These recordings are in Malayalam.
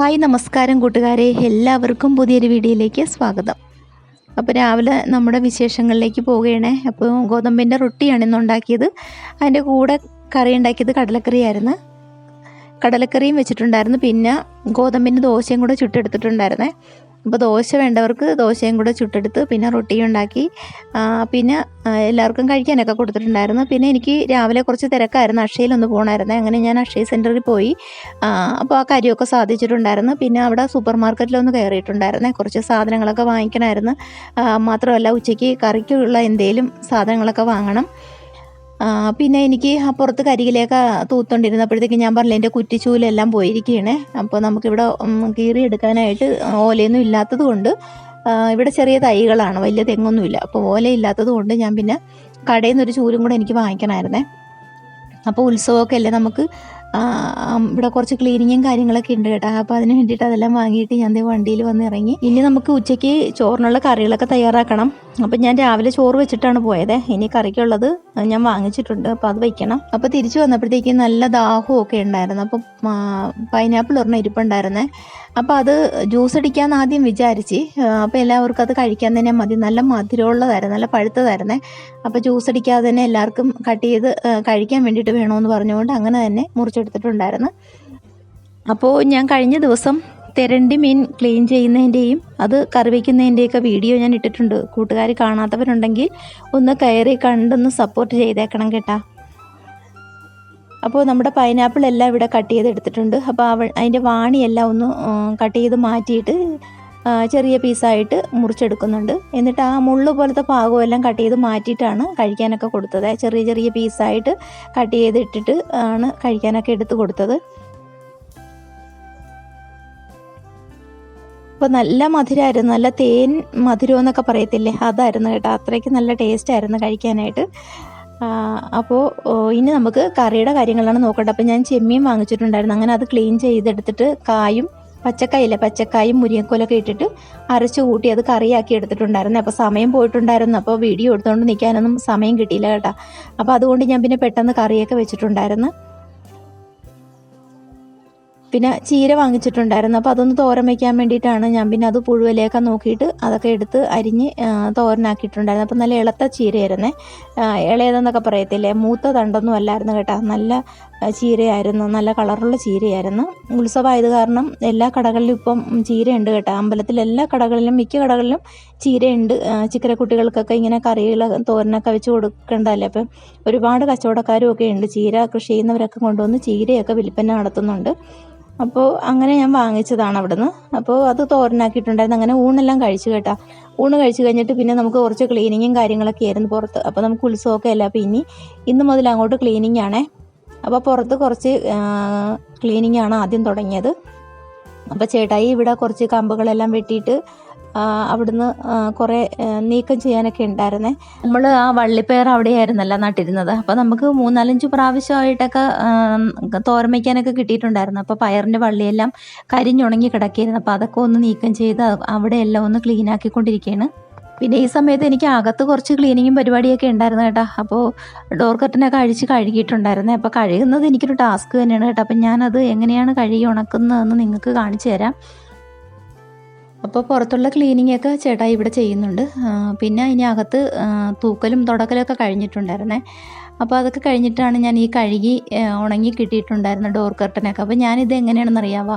ഹായ് നമസ്കാരം കൂട്ടുകാരെ. എല്ലാവർക്കും പുതിയൊരു വീഡിയോയിലേക്ക് സ്വാഗതം. അപ്പോൾ രാവിലെ നമ്മുടെ വിശേഷങ്ങളിലേക്ക് പോവുകയാണേ. അപ്പോൾ ഗോതമ്പിന്റെ റൊട്ടിയാണ് ഇന്ന് ഉണ്ടാക്കിയത്. അതിന്റെ കൂടെ കറി ഉണ്ടാക്കിയത് കടലക്കറിയായിരുന്നു. കടലക്കറിയും വെച്ചിട്ടുണ്ടായിരുന്നു. പിന്നെ ഗോതമ്പിന്റെ ദോശയും കൂടെ ചുട്ടെടുത്തിട്ടുണ്ടായിരുന്നേ. അപ്പോൾ ദോശ വേണ്ടവർക്ക് ദോശയും കൂടെ ചുട്ടെടുത്ത് പിന്നെ റൊട്ടി ഉണ്ടാക്കി. പിന്നെ എല്ലാവർക്കും കഴിക്കാനൊക്കെ കൊടുത്തിട്ടുണ്ടായിരുന്നു. പിന്നെ എനിക്ക് രാവിലെ കുറച്ച് തിരക്കായിരുന്നു. അക്ഷയയിലൊന്ന് പോകണമായിരുന്നു അങ്ങനെ ഞാൻ അക്ഷയ സെന്ററിൽ പോയി. അപ്പോൾ ആ കാര്യമൊക്കെ സാധിച്ചിട്ടുണ്ടായിരുന്നു. പിന്നെ അവിടെ സൂപ്പർ മാർക്കറ്റിലൊന്ന് കയറിയിട്ടുണ്ടായിരുന്നേ. കുറച്ച് സാധനങ്ങളൊക്കെ വാങ്ങിക്കണമായിരുന്നു മാത്രമല്ല ഉച്ചയ്ക്ക് കറിക്കുള്ള എന്തെങ്കിലും സാധനങ്ങളൊക്കെ വാങ്ങണം. പിന്നെ എനിക്ക് അപ്പുറത്ത് പുറത്ത് കരികിലേക്ക് തൂത്തോണ്ടിരുന്നപ്പോഴത്തേക്ക് ഞാൻ പറഞ്ഞില്ല എന്റെ കുറ്റിച്ചൂലെല്ലാം പോയിരിക്കുകയാണ്. അപ്പോൾ നമുക്കിവിടെ ഉം, കീറി എടുക്കാനായിട്ട് ഓലയൊന്നും ഇല്ലാത്തത് കൊണ്ട് ഇവിടെ ചെറിയ തൈകളാണ് വലിയ തെങ്ങൊന്നുമില്ല. അപ്പോൾ ഓല ഇല്ലാത്തത് കൊണ്ട് ഞാൻ പിന്നെ കടയിൽ നിന്നൊരു ചൂലും കൂടെ എനിക്ക് വാങ്ങിക്കണമായിരുന്നേ. അപ്പോൾ ഉത്സവമൊക്കെ അല്ലേ നമുക്ക് ഇവിടെ കുറച്ച് ക്ലീനിങ്ങും കാര്യങ്ങളൊക്കെ ഉണ്ട് കേട്ടോ. അപ്പോൾ അതിന് വേണ്ടിയിട്ട് അതെല്ലാം വാങ്ങിയിട്ട് ഞാൻ വണ്ടിയിൽ വന്ന് ഇറങ്ങി. ഇനി നമുക്ക് ഉച്ചയ്ക്ക് ചോറിനുള്ള കറികളൊക്കെ തയ്യാറാക്കണം. അപ്പം ഞാൻ രാവിലെ ചോറ് വെച്ചിട്ടാണ് പോയത്. ഇനി കറിക്കുള്ളത് ഞാൻ വാങ്ങിച്ചിട്ടുണ്ട്. അപ്പോൾ അത് വയ്ക്കണം അപ്പോൾ തിരിച്ചു വന്നപ്പോഴത്തേക്ക് നല്ല ദാഹവും ഒക്കെ ഉണ്ടായിരുന്നു. അപ്പം പൈനാപ്പിൾ ഒരെണ്ണം ഇരിപ്പുണ്ടായിരുന്നേ. അപ്പോൾ അത് ജ്യൂസ് അടിക്കാമെന്ന് ആദ്യം വിചാരിച്ച് അപ്പോൾ എല്ലാവർക്കും അത് കഴിക്കാൻ തന്നെ മതി. നല്ല മധുരമുള്ളതായിരുന്നു നല്ല പഴുത്തതായിരുന്നേ. അപ്പോൾ ജ്യൂസ് അടിക്കാതെ തന്നെ എല്ലാവർക്കും കട്ട് ചെയ്ത് കഴിക്കാൻ വേണ്ടിയിട്ട് വേണമെന്ന് പറഞ്ഞുകൊണ്ട് അങ്ങനെ തന്നെ മുറിച്ചെടുത്തിട്ടുണ്ടായിരുന്നു. അപ്പോൾ ഞാൻ കഴിഞ്ഞ ദിവസം തെരണ്ടി മീൻ ക്ലീൻ ചെയ്യുന്നതിന്റെയും അത് കറി വയ്ക്കുന്നതിന്റെയൊക്കെ വീഡിയോ ഞാൻ ഇട്ടിട്ടുണ്ട്. കൂട്ടുകാർ കാണാത്തവരുണ്ടെങ്കിൽ ഒന്ന് കയറി കണ്ടൊന്ന് സപ്പോർട്ട് ചെയ്തേക്കണം കേട്ടാ. അപ്പോൾ നമ്മുടെ പൈനാപ്പിൾ എല്ലാം ഇവിടെ കട്ട് ചെയ്ത് എടുത്തിട്ടുണ്ട് അപ്പോൾ അവ അതിന്റെ വാണിയെല്ലാം ഒന്ന് കട്ട് ചെയ്ത് മാറ്റിയിട്ട് ചെറിയ പീസായിട്ട് മുറിച്ചെടുക്കുന്നുണ്ട്. എന്നിട്ട് ആ മുള്ളു പോലത്തെ പാകമെല്ലാം കട്ട് ചെയ്ത് മാറ്റിയിട്ടാണ് കഴിക്കാനൊക്കെ കൊടുത്തത്. ചെറിയ ചെറിയ പീസായിട്ട് കട്ട് ചെയ്തിട്ടിട്ട് ആണ് കഴിക്കാനൊക്കെ എടുത്ത് കൊടുത്തത്. അപ്പോൾ നല്ല മധുരമായിരുന്നു നല്ല തേൻ മധുരം എന്നൊക്കെ പറയത്തില്ലേ? അതായിരുന്നു കേട്ടോ. അത്രയ്ക്ക് നല്ല ടേസ്റ്റ് ആയിരുന്നു കഴിക്കാനായിട്ട്. അപ്പോൾ ഇനി നമുക്ക് കറിയുടെ കാര്യങ്ങളാണ് നോക്കേണ്ടത്. അപ്പോൾ ഞാൻ ചെമ്മീൻ വാങ്ങിച്ചിട്ടുണ്ടായിരുന്നു. അങ്ങനെ അത് ക്ലീൻ ചെയ്തെടുത്തിട്ട് കായും പച്ചക്കായില്ലേ പച്ചക്കായും മുരിങ്ങക്കോലൊക്കെ ഇട്ടിട്ട് അരച്ച് കൂട്ടി അത് കറിയാക്കി എടുത്തിട്ടുണ്ടായിരുന്നു. അപ്പോൾ സമയം പോയിട്ടുണ്ടായിരുന്നു. അപ്പോൾ വീഡിയോ എടുത്തുകൊണ്ട് നിൽക്കാനൊന്നും സമയം കിട്ടിയില്ല കേട്ടോ. അപ്പോൾ അതുകൊണ്ട് ഞാൻ പിന്നെ പെട്ടെന്ന് കറിയൊക്കെ വെച്ചിട്ടുണ്ടായിരുന്നു. പിന്നെ ചീര വാങ്ങിച്ചിട്ടുണ്ടായിരുന്നു. അപ്പോൾ അതൊന്ന് തോരൻ വയ്ക്കാൻ വേണ്ടിയിട്ടാണ് ഞാൻ പിന്നെ അത് പുഴുവിലേക്ക് നോക്കിയിട്ട് അതൊക്കെ എടുത്ത് അരിഞ്ഞ് തോരനാക്കിയിട്ടുണ്ടായിരുന്നു. അപ്പോൾ നല്ല ഇളത്ത ചീരയായിരുന്നേ. ഇളയതെന്നൊക്കെ പറയത്തില്ലേ? മൂത്ത തണ്ടൊന്നും അല്ലായിരുന്നു കേട്ടോ. നല്ല ചീരയായിരുന്നു. നല്ല കളറുള്ള ചീരയായിരുന്നു. ഉത്സവമായത് കാരണം എല്ലാ കടകളിലും ഇപ്പം ചീരയുണ്ട് കേട്ടോ. അമ്പലത്തിൽ എല്ലാ കടകളിലും മിക്ക കടകളിലും ചീരയുണ്ട്. ചിക്കര കുട്ടികൾക്കൊക്കെ ഇങ്ങനെ കറികൾ തോരനൊക്കെ വെച്ച് കൊടുക്കേണ്ടതല്ലേ? അപ്പം ഒരുപാട് കച്ചവടക്കാരും ഒക്കെ ഉണ്ട്. ചീര കൃഷി ചെയ്യുന്നവരൊക്കെ കൊണ്ടുവന്ന് ചീരയൊക്കെ വിൽപ്പന നടത്തുന്നുണ്ട്. അപ്പോൾ അങ്ങനെ ഞാൻ വാങ്ങിച്ചതാണ് അവിടുന്ന്. അപ്പോൾ അത് തോരനാക്കിയിട്ടുണ്ടായിരുന്നു. അങ്ങനെ ഊണെല്ലാം കഴിച്ചു കേട്ടാ. ഊണ് കഴിച്ചു കഴിഞ്ഞിട്ട് പിന്നെ നമുക്ക് കുറച്ച് ക്ലീനിങ്ങും കാര്യങ്ങളൊക്കെ ആയിരുന്നു പുറത്ത്. അപ്പോൾ നമുക്ക് ഉത്സവമൊക്കെ അല്ല അപ്പോൾ ഇനി ഇന്ന് മുതൽ അങ്ങോട്ട് ക്ലീനിങ് ആണേ. അപ്പോൾ പുറത്ത് കുറച്ച് ക്ലീനിങ് ആണ് ആദ്യം തുടങ്ങിയത്. അപ്പോൾ ചേട്ടായി ഇവിടെ കുറച്ച് കമ്പുകളെല്ലാം വെട്ടിയിട്ട് അവിടുന്ന് കുറെ നീക്കം ചെയ്യാനൊക്കെ ഉണ്ടായിരുന്നേ. നമ്മൾ ആ വള്ളിപ്പയർ അവിടെയായിരുന്നല്ല നട്ടിരുന്നത്. അപ്പോൾ നമുക്ക് മൂന്നാലഞ്ച് പ്രാവശ്യമായിട്ടൊക്കെ തോരമയ്ക്കാനൊക്കെ കിട്ടിയിട്ടുണ്ടായിരുന്നു. അപ്പോൾ പയറിന്റെ വള്ളിയെല്ലാം കരിഞ്ഞുണങ്ങി കിടക്കിയിരുന്നു അപ്പോൾ അതൊക്കെ ഒന്ന് നീക്കം ചെയ്ത് അവിടെയെല്ലാം ഒന്ന് ക്ലീൻ ആക്കിക്കൊണ്ടിരിക്കുകയാണ് പിന്നെ ഈ സമയത്ത് എനിക്ക് അകത്ത് കുറച്ച് ക്ലീനിങ്ങും പരിപാടിയൊക്കെ ഉണ്ടായിരുന്നു കേട്ടോ. അപ്പോൾ ഡോർ കർട്ടനൊക്കെ അഴിച്ച് കഴുകിയിട്ടുണ്ടായിരുന്നേ. അപ്പോൾ കഴുകുന്നത് എനിക്കൊരു ടാസ്ക് തന്നെയാണ് കേട്ടോ. അപ്പം ഞാനത് എങ്ങനെയാണ് കഴുകി ഉണക്കുന്നതെന്ന് നിങ്ങൾക്ക് കാണിച്ചു തരാം. അപ്പോൾ പുറത്തുള്ള ക്ലീനിങ് ഒക്കെ ചേട്ടായി ഇവിടെ ചെയ്യുന്നുണ്ട്. പിന്നെ ഇനി അകത്ത് തൂക്കലും തുടക്കലൊക്കെ കഴിഞ്ഞിട്ടുണ്ടായിരുന്നേ. അപ്പോൾ അതൊക്കെ കഴിഞ്ഞിട്ടാണ് ഞാൻ ഈ കഴുകി ഉണങ്ങി കിട്ടിയിട്ടുണ്ടായിരുന്ന ഡോർ കർട്ടനൊക്കെ അപ്പോൾ ഞാനിത് എങ്ങനെയാണെന്ന് അറിയാവോ?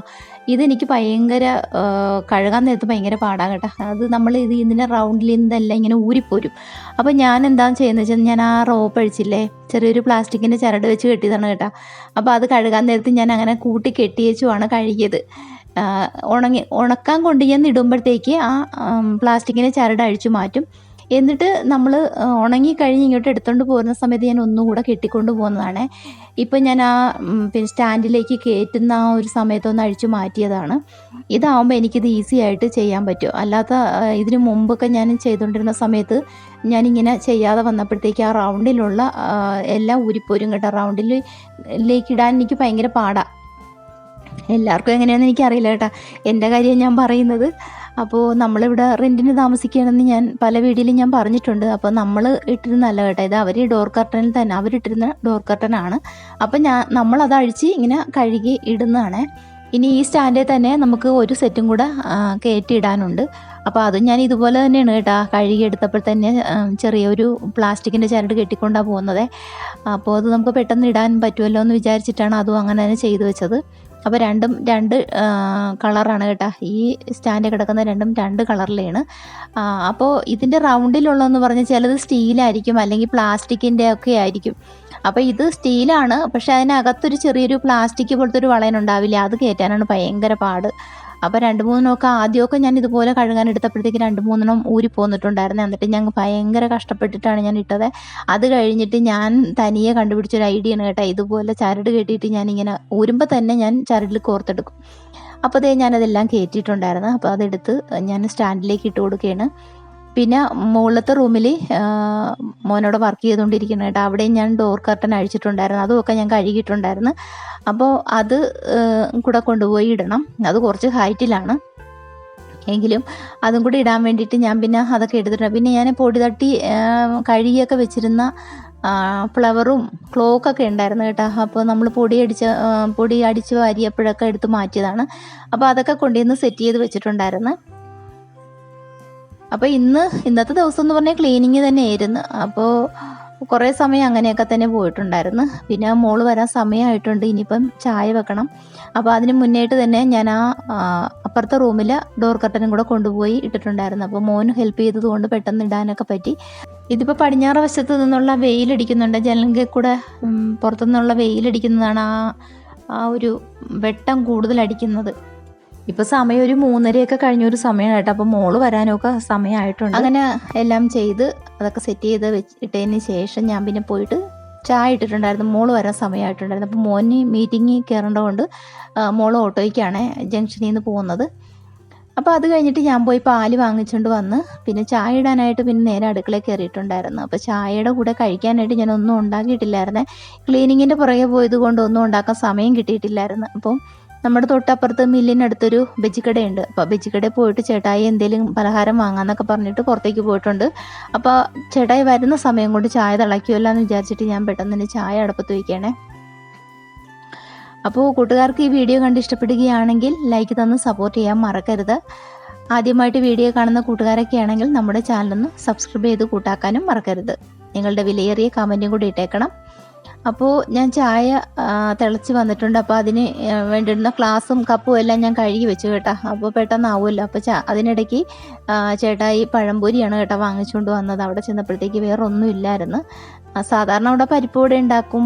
ഇതെനിക്ക് ഭയങ്കര കഴുകാൻ നേരത്ത് ഭയങ്കര പാടാ കേട്ടോ. അത് നമ്മൾ ഇത് ഇതിന്റെ റൗണ്ടിൽ ഇതെല്ലാം ഇങ്ങനെ ഊരിപ്പോരും. അപ്പോൾ ഞാൻ എന്താണെന്ന് ചെയ്യുന്നത് വെച്ചാൽ ഞാൻ ആ റോപ്പ് അഴിച്ചില്ലേ ചെറിയൊരു പ്ലാസ്റ്റിക്കിന്റെ ചരട് വെച്ച് കെട്ടിയതാണ് കേട്ടോ. അപ്പോൾ അത് കഴുകാൻ നേരത്ത് ഞാൻ അങ്ങനെ കൂട്ടി കെട്ടിയേച്ചുമാണ് കഴുകിയത്. ഉണങ്ങി ഉണക്കാൻ കൊണ്ട് ഞാൻ ഇടുമ്പോഴത്തേക്ക് ആ പ്ലാസ്റ്റിക്കിനെ ചരട് അഴിച്ചു മാറ്റും. എന്നിട്ട് നമ്മൾ ഉണങ്ങി കഴിഞ്ഞ് ഇങ്ങോട്ട് എടുത്തുകൊണ്ട് പോകുന്ന സമയത്ത് ഞാൻ ഒന്നുകൂടെ കെട്ടിക്കൊണ്ട് പോകുന്നതാണ്. ഇപ്പം ഞാൻ ആ പിന്നെ സ്റ്റാൻഡിലേക്ക് കയറ്റുന്ന ആ ഒരു സമയത്തൊന്ന് അഴിച്ചു മാറ്റിയതാണ്. ഇതാവുമ്പോൾ എനിക്കിത് ഈസി ആയിട്ട് ചെയ്യാൻ പറ്റും. അല്ലാത്ത ഇതിനു മുമ്പൊക്കെ ഞാൻ ചെയ്തുകൊണ്ടിരുന്ന സമയത്ത് ഞാനിങ്ങനെ ചെയ്യാതെ വന്നപ്പോഴത്തേക്ക് ആ റൗണ്ടിലുള്ള എല്ലാം ഊരിപ്പോരും കേട്ടോ റൗണ്ടിലേക്ക് ഇടാൻ എനിക്ക് ഭയങ്കര പാടാണ് എല്ലാവർക്കും എങ്ങനെയാണെന്ന് എനിക്കറിയില്ല കേട്ടോ. എന്റെ കാര്യം ഞാൻ പറയുന്നത്. അപ്പോൾ നമ്മളിവിടെ റെന്റിന് താമസിക്കുകയാണെന്ന് ഞാൻ പല വീഡിയോയിലും ഞാൻ പറഞ്ഞിട്ടുണ്ട്. അപ്പോൾ നമ്മൾ ഇട്ടിരുന്നല്ല കേട്ടോ. ഇത് അവർ ഡോർ കർട്ടനിൽ തന്നെ അവരിട്ടിരുന്ന ഡോർ കർട്ടനാണ് അപ്പോൾ ഞാൻ നമ്മളത് അഴിച്ച് ഇങ്ങനെ കഴുകി ഇടുന്നതാണ്. ഇനി ഈ സ്റ്റാൻഡിൽ തന്നെ നമുക്ക് ഒരു സെറ്റും കൂടെ കയറ്റിയിടാനുണ്ട് അപ്പോൾ അതും ഞാൻ ഇതുപോലെ തന്നെയാണ് കേട്ടോ. കഴുകി എടുത്തപ്പോൾ തന്നെ ചെറിയൊരു പ്ലാസ്റ്റിക്കിന്റെ ചരട് കെട്ടിക്കൊണ്ടാണ് പോകുന്നത്. അപ്പോൾ അത് നമുക്ക് പെട്ടെന്ന് ഇടാൻ പറ്റുമല്ലോ എന്ന് വിചാരിച്ചിട്ടാണ് അതും അങ്ങനെ തന്നെ ചെയ്തു വെച്ചത്. അപ്പോൾ രണ്ടും രണ്ട് കളറാണ് കേട്ടോ. ഈ സ്റ്റാൻഡ് കിടക്കുന്ന രണ്ടും രണ്ട് കളറിലാണ്. അപ്പോൾ ഇതിന്റെ റൗണ്ടിലുള്ളതെന്ന് പറഞ്ഞാൽ ചിലത് സ്റ്റീലായിരിക്കും അല്ലെങ്കിൽ പ്ലാസ്റ്റിക്കിന്റെ ഒക്കെ ആയിരിക്കും. അപ്പോൾ ഇത് സ്റ്റീലാണ് പക്ഷേ അതിനകത്തൊരു ചെറിയൊരു പ്ലാസ്റ്റിക് പോലത്തെ ഒരു വളയനുണ്ടാവില്ല അത് കയറ്റാനാണ് ഭയങ്കര പാട്. അപ്പോൾ രണ്ട് മൂന്നെണ്ണമൊക്കെ ആദ്യമൊക്കെ ഞാൻ ഇതുപോലെ കഴുകാൻ എടുത്തപ്പോഴത്തേക്ക് രണ്ട് മൂന്നെണ്ണം ഊരി പോന്നിട്ടുണ്ടായിരുന്നു. എന്നിട്ട് ഞാൻ ഭയങ്കര കഷ്ടപ്പെട്ടിട്ടാണ് ഞാൻ ഇട്ടത്. അത് കഴിഞ്ഞിട്ട് ഞാൻ തനിയെ കണ്ടുപിടിച്ചൊരു ഐഡിയ ആണ് കേട്ടോ. ഇതുപോലെ ചരട് കെട്ടിയിട്ട് ഞാൻ ഇങ്ങനെ ഊരുമ്പോൾ തന്നെ ഞാൻ ചരടിൽ കോർത്തെടുക്കും. അപ്പോൾ അതേ ഞാനതെല്ലാം കയറ്റിയിട്ടുണ്ടായിരുന്നു അപ്പോൾ അതെടുത്ത് ഞാൻ സ്റ്റാൻഡിലേക്ക് ഇട്ട് കൊടുക്കുകയാണ്. പിന്നെ മുകളിലത്തെ റൂമിൽ മോനോട് വർക്ക് ചെയ്തുകൊണ്ടിരിക്കുന്ന കേട്ടോ അവിടെയും ഞാൻ ഡോർ കർട്ടൻ അഴിച്ചിട്ടുണ്ടായിരുന്നു. അതുമൊക്കെ ഞാൻ കഴുകിയിട്ടുണ്ടായിരുന്നു. അപ്പോൾ അത് കൂടെ കൊണ്ടുപോയി ഇടണം. അത് കുറച്ച് ഹൈറ്റിലാണ് എങ്കിലും അതും കൂടി ഇടാൻ വേണ്ടിയിട്ട് ഞാൻ പിന്നെ അതൊക്കെ എടുത്തിട്ടുണ്ട്. പിന്നെ ഞാൻ പൊടി തട്ടി കഴുകിയൊക്കെ വെച്ചിരുന്ന ഫ്ലവറും ക്ലോക്കൊക്കെ ഉണ്ടായിരുന്നു കേട്ടോ. അപ്പോൾ നമ്മൾ പൊടി അടിച്ച പൊടി അടിച്ച് വാരിയപ്പോഴൊക്കെ എടുത്ത് മാറ്റിയതാണ്. അപ്പോൾ അതൊക്കെ കൊണ്ടുവന്ന് സെറ്റ് ചെയ്ത് വെച്ചിട്ടുണ്ടായിരുന്നു. അപ്പോൾ ഇന്ന് ഇന്നത്തെ ദിവസം എന്ന് പറഞ്ഞാൽ ക്ലീനിങ് തന്നെയായിരുന്നു. അപ്പോൾ കുറേ സമയം അങ്ങനെയൊക്കെ തന്നെ പോയിട്ടുണ്ടായിരുന്നു. പിന്നെ മോൾ വരാൻ സമയമായിട്ടുണ്ട് ഇനിയിപ്പം ചായ വെക്കണം. അപ്പോൾ അതിന് മുന്നേയിട്ട് തന്നെ ഞാൻ ആ അപ്പുറത്തെ റൂമിൽ ഡോർ കർട്ടനും കൂടെ കൊണ്ടുപോയി ഇട്ടിട്ടുണ്ടായിരുന്നു. അപ്പോൾ മോൻ ഹെൽപ്പ് ചെയ്തത് കൊണ്ട് പെട്ടെന്ന് ഇടാനൊക്കെ പറ്റി. ഇതിപ്പോൾ പടിഞ്ഞാറ് വശത്ത് നിന്നുള്ള വെയിലടിക്കുന്നുണ്ട് ജനലിൽ കൂടെ പുറത്തുനിന്നുള്ള വെയിലടിക്കുന്നതാണ് ആ ആ ഒരു വെട്ടം കൂടുതൽ അടിക്കുന്നത്. ഇപ്പോൾ സമയം ഒരു മൂന്നരയൊക്കെ കഴിഞ്ഞ ഒരു സമയമാണ് കേട്ടോ. അപ്പോൾ മോൾ വരാനൊക്കെ സമയമായിട്ടുണ്ട് അങ്ങനെ എല്ലാം ചെയ്ത് അതൊക്കെ സെറ്റ് ചെയ്ത് വെച്ചിട്ടതിന് ശേഷം ഞാൻ പിന്നെ പോയിട്ട് ചായ ഇട്ടിട്ടുണ്ടായിരുന്നു. മോൾ വരാൻ സമയമായിട്ടുണ്ടായിരുന്നു അപ്പോൾ മോന് മീറ്റിങ്ങിൽ കയറേണ്ടതുകൊണ്ട് മോൾ ഓട്ടോയ്ക്കാണ് ജംഗ്ഷനിൽ നിന്ന് പോകുന്നത്. അപ്പോൾ അത് കഴിഞ്ഞിട്ട് ഞാൻ പോയി പാൽ വാങ്ങിച്ചുകൊണ്ട് വന്ന് പിന്നെ ചായ ഇടാനായിട്ട് പിന്നെ നേരെ അടുക്കളയിൽ കയറിയിട്ടുണ്ടായിരുന്നു അപ്പോൾ ചായയുടെ കൂടെ കഴിക്കാനായിട്ട് ഞാൻ ഒന്നും ഉണ്ടാക്കിയിട്ടില്ലായിരുന്നേ ക്ലീനിങ്ങിന്റെ പുറകെ പോയത് കൊണ്ട് ഒന്നും ഉണ്ടാക്കാൻ സമയം കിട്ടിയിട്ടില്ലായിരുന്നു. അപ്പം നമ്മുടെ തൊട്ടപ്പുറത്ത് മില്ലിനടുത്തൊരു ബജിക്കടയുണ്ട്. അപ്പോൾ ബജിക്കടയിൽ പോയിട്ട് ചേട്ടായി എന്തെങ്കിലും പലഹാരം വാങ്ങാന്നൊക്കെ പറഞ്ഞിട്ട് പുറത്തേക്ക് പോയിട്ടുണ്ട്. അപ്പോൾ ചേട്ടായി വരുന്ന സമയം കൊണ്ട് ചായ തിളയ്ക്കുമല്ലോ എന്ന് വിചാരിച്ചിട്ട് ഞാൻ പെട്ടെന്ന് തന്നെ ചായ അടുപ്പത്ത് വയ്ക്കണേ അപ്പോൾ കൂട്ടുകാർക്ക് ഈ വീഡിയോ കണ്ട് ഇഷ്ടപ്പെടുകയാണെങ്കിൽ ലൈക്ക് തന്ന് സപ്പോർട്ട് ചെയ്യാൻ മറക്കരുത്. ആദ്യമായിട്ട് വീഡിയോ കാണുന്ന കൂട്ടുകാരൊക്കെ ആണെങ്കിൽ നമ്മുടെ ചാനലൊന്ന് സബ്സ്ക്രൈബ് ചെയ്ത് കൂട്ടാക്കാനും മറക്കരുത്. നിങ്ങളുടെ വിലയേറിയ കമന്റും കൂടി ഇട്ടേക്കണം. അപ്പോൾ ഞാൻ ചായ തിളച്ച് വന്നിട്ടുണ്ട്. അപ്പോൾ അതിന് വേണ്ടിയിരുന്ന ഗ്ലാസും കപ്പും എല്ലാം ഞാൻ കഴുകി വെച്ചു കേട്ടോ. അപ്പോൾ പെട്ടെന്നാവുമല്ലോ അപ്പോൾ ചാ അതിനിടയ്ക്ക് ചേട്ടായി പഴംപൊരിയാണ് കേട്ടോ വാങ്ങിച്ചുകൊണ്ട് വന്നത്. അവിടെ ചെന്നപ്പോഴത്തേക്ക് വേറെ ഒന്നും ഇല്ലായിരുന്നു സാധാരണ അവിടെ പരിപ്പ് വട ഉണ്ടാക്കും.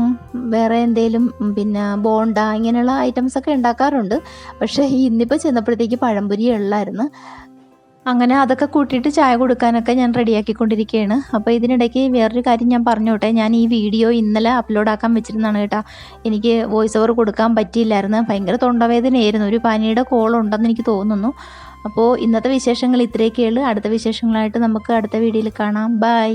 വേറെ എന്തെങ്കിലും പിന്നെ ബോണ്ട ഇങ്ങനെയുള്ള ഐറ്റംസ് ഒക്കെ ഉണ്ടാക്കാറുണ്ട്. പക്ഷേ ഇന്നിപ്പോൾ ചെന്നപ്പോഴത്തേക്ക് പഴംപൊരി ഉള്ളായിരുന്നു. അങ്ങനെ അതൊക്കെ കൂട്ടിയിട്ട് ചായ കൊടുക്കാനൊക്കെ ഞാൻ റെഡിയാക്കിക്കൊണ്ടിരിക്കുകയാണ്. അപ്പോൾ ഇതിനിടയ്ക്ക് വേറൊരു കാര്യം ഞാൻ പറഞ്ഞോട്ടെ. ഞാൻ ഈ വീഡിയോ ഇന്നലെ അപ്ലോഡ് ആക്കാൻ വെച്ചിരുന്നതാണ് കേട്ടോ. എനിക്ക് വോയിസ് ഓവർ കൊടുക്കാൻ പറ്റിയില്ലായിരുന്നു. ഭയങ്കര തൊണ്ടവേദനയായിരുന്നു. ഒരു പനിയുടെ കോൾ ഉണ്ടെന്ന് എനിക്ക് തോന്നുന്നു. അപ്പോൾ ഇന്നത്തെ വിശേഷങ്ങൾ ഇത്രയൊക്കെയുള്ളൂ. അടുത്ത വിശേഷങ്ങളായിട്ട് നമുക്ക് അടുത്ത വീഡിയോയിൽ കാണാം. ബൈ